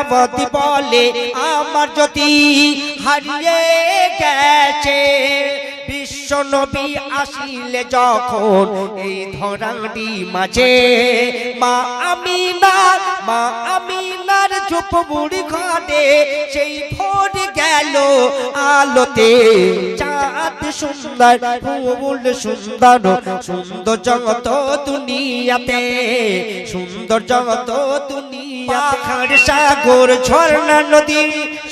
চাবতি বলে, আমার যদি হারিয়ে গেছে, বিশ্ব নবী আসিলে যখন এই ধরাটি মাঝে, মা আমিনার মা আমিনার চুপ বুড়ি ঘটে সেই ভোর গেল আলোতে। চাঁদ সুন্দর, ফুল সুন্দর সুন্দর জগত দুনিয়াতে, সুন্দর জগত দুনিয়াতে খাড় সাগর, ঝর্ণা নদী,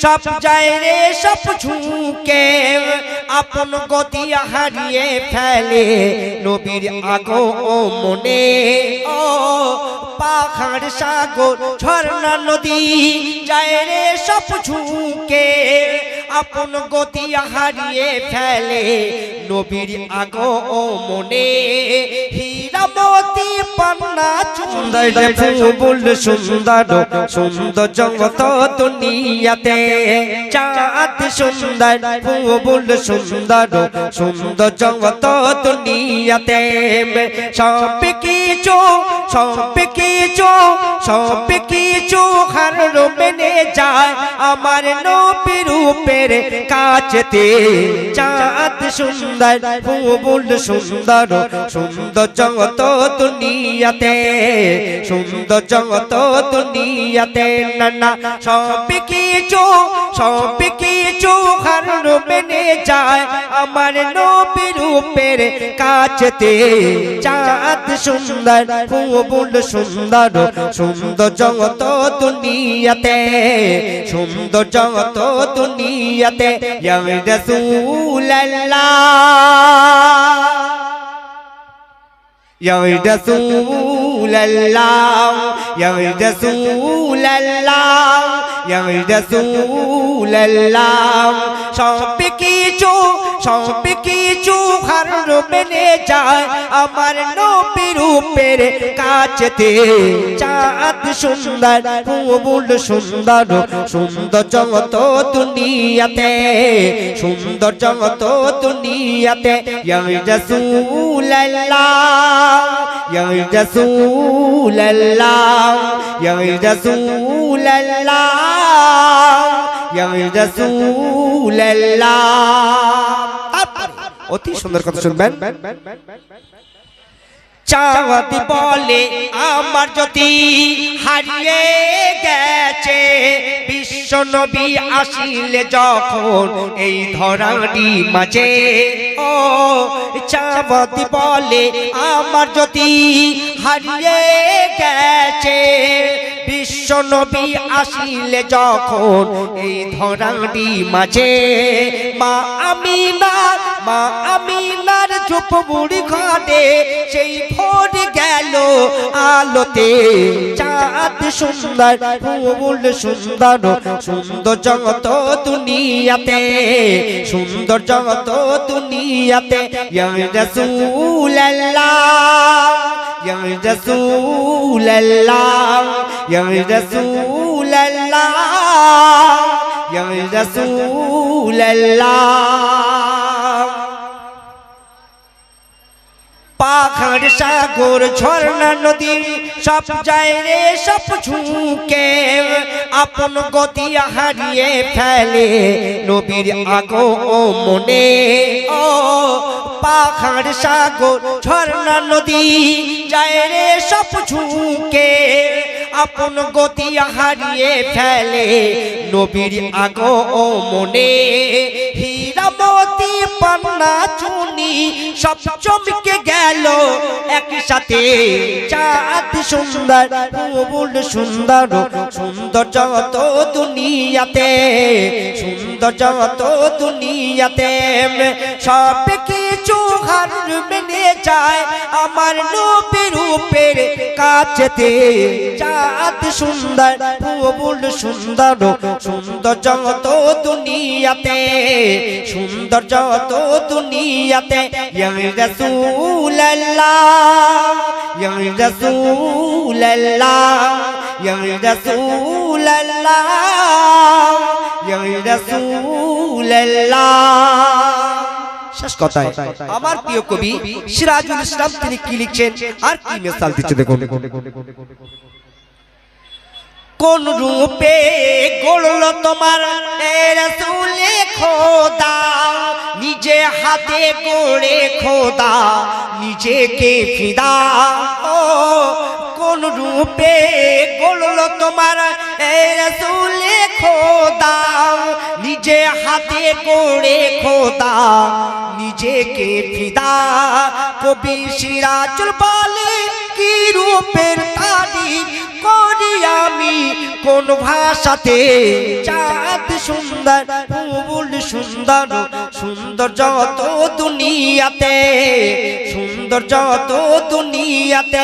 সব যায় রে, সব ঝুঁকে। আপন গতি হারিয়ে ফেলে নবীর আগো মনে ও পাখাড় সাগর, ঝর্ণা নদী, যায় রে, সব ঝুঁকে। আপন গতি হারিয়ে ফেলে নবীর আগো মনে হীরামতি পান্না সুন্দর ফুল, সুন্দর সুন্দর জগত দুনিয়াতে। চাঁদ সুন্দর, ফুল সুন্দর সুন্দর জগত দুনিয়াতে। সব কিছু সব কিছু সব কিছু হার মেনে যায় আমার নবী রূপের কাছেতে। চাঁদ সুন্দর, ফুল সুন্দর সুন্দর জগত দুনিয়াতে। সুন্দর জগত দুনিয়াতে নানা সব কিছু সব কিছু হার মেনে যায়। আমার নবী রূপের কাছেতে চাঁদ সুন্দর, ফুল সুন্দর সুন্দর জগত দুনিয়াতে, সুন্দর জগত দুনিয়াতে ইয়া রাসূলুল্লাহ ইয়া রাসূলুল্লাহ ইয়া রাসূলুল্লাহ ইয়া রাসূলুল্লাহ। সব কিছু সব কিছু হার মেনে যায় আমার নবী রূপের কাছেতে। চাঁদ সুন্দর, ফুল সুন্দর সুন্দর জগত দুনিয়াতে, সুন্দর জগত দুনিয়াতে, ইয়া রাসূলুল্লাহ। ইয়া রাসূলুল্লাহ ইয়া রাসূলুল্লাহ ইয়া রাসূলুল্লাহ অতি সুন্দর কথা শুনবেন। চাঁদ বলে আমার যদি হারিয়ে গেছে। বিশ্ব নবী আসিলে যখন এই ধরাটি মাঝে। ও চাঁদ বলে আমার যদি হারিয়ে গেছে। বিশ্ব নবী আসিলে যখন এই ধরাটি মাঝে। মা আমিনার মা, আমিনার চুপ বুড়ি ঘটে সেই ভোর গেল আলোতে। চাঁদ সুন্দর, ফুল সুন্দর সুন্দর জগত দুনিয়াতে, সুন্দর জগত দুনিয়াতে। ইয়া রাসূলুল্লাহ রাসূলুল্লাহ। পাখাড় সাগর, ঝর্ণা, নদী, সব যায় রে, সব ঝুঁকে। আপন গতি হারিয়ে ফেলে নবীর আগো মনে ও পাখাড় সাগর, ঝর্ণা, নদী যায় রে, সব ঝুঁকে। আপন গতি হারিয়ে ফেলে নবীর আগো মনে হীরামতি পান্না চুনি সব চমকে গেল। একসাথে চাঁদ সুন্দর বুবুল সুন্দর সুন্দর যত দুনিয়াতে, সুন্দর যত দুনিয়াতে, সব কিছু হার মেনে যায়। আমার নবী রূপের কাছেতে চাঁদ সুন্দর, ফুল সুন্দর সুন্দর যত দুনিয়াতে, সুন্দর যত দুনিয়াতে ইয়া রাসূলুল্লাহ ইয়া রাসূলুল্লাহ। কথায় আমার প্রিয় কবি সিরাজুল ইসলাম, তিনি কি লিখছেন? আর কি মিসাল দিচ্ছে দেখুন। কোন রূপে গড়ল তোমার? রসুলে খোদা, নিজে হাতে গড়ে খোদা, নিজেকে ফিদা। ও, কোন রূপে গড়ল তোমার এ রসুলে খোদা, নিজে হাতে করে খোদা, নিজেকে ফিদা। কবি সিরাজুল বলে, কি রূপের তারিফ করি আমি? কোন ভাষাতে চাঁদ সুন্দর, ফুল সুন্দর সুন্দর যত দুনিয়াতে, সুন্দর যত দুনিয়াতে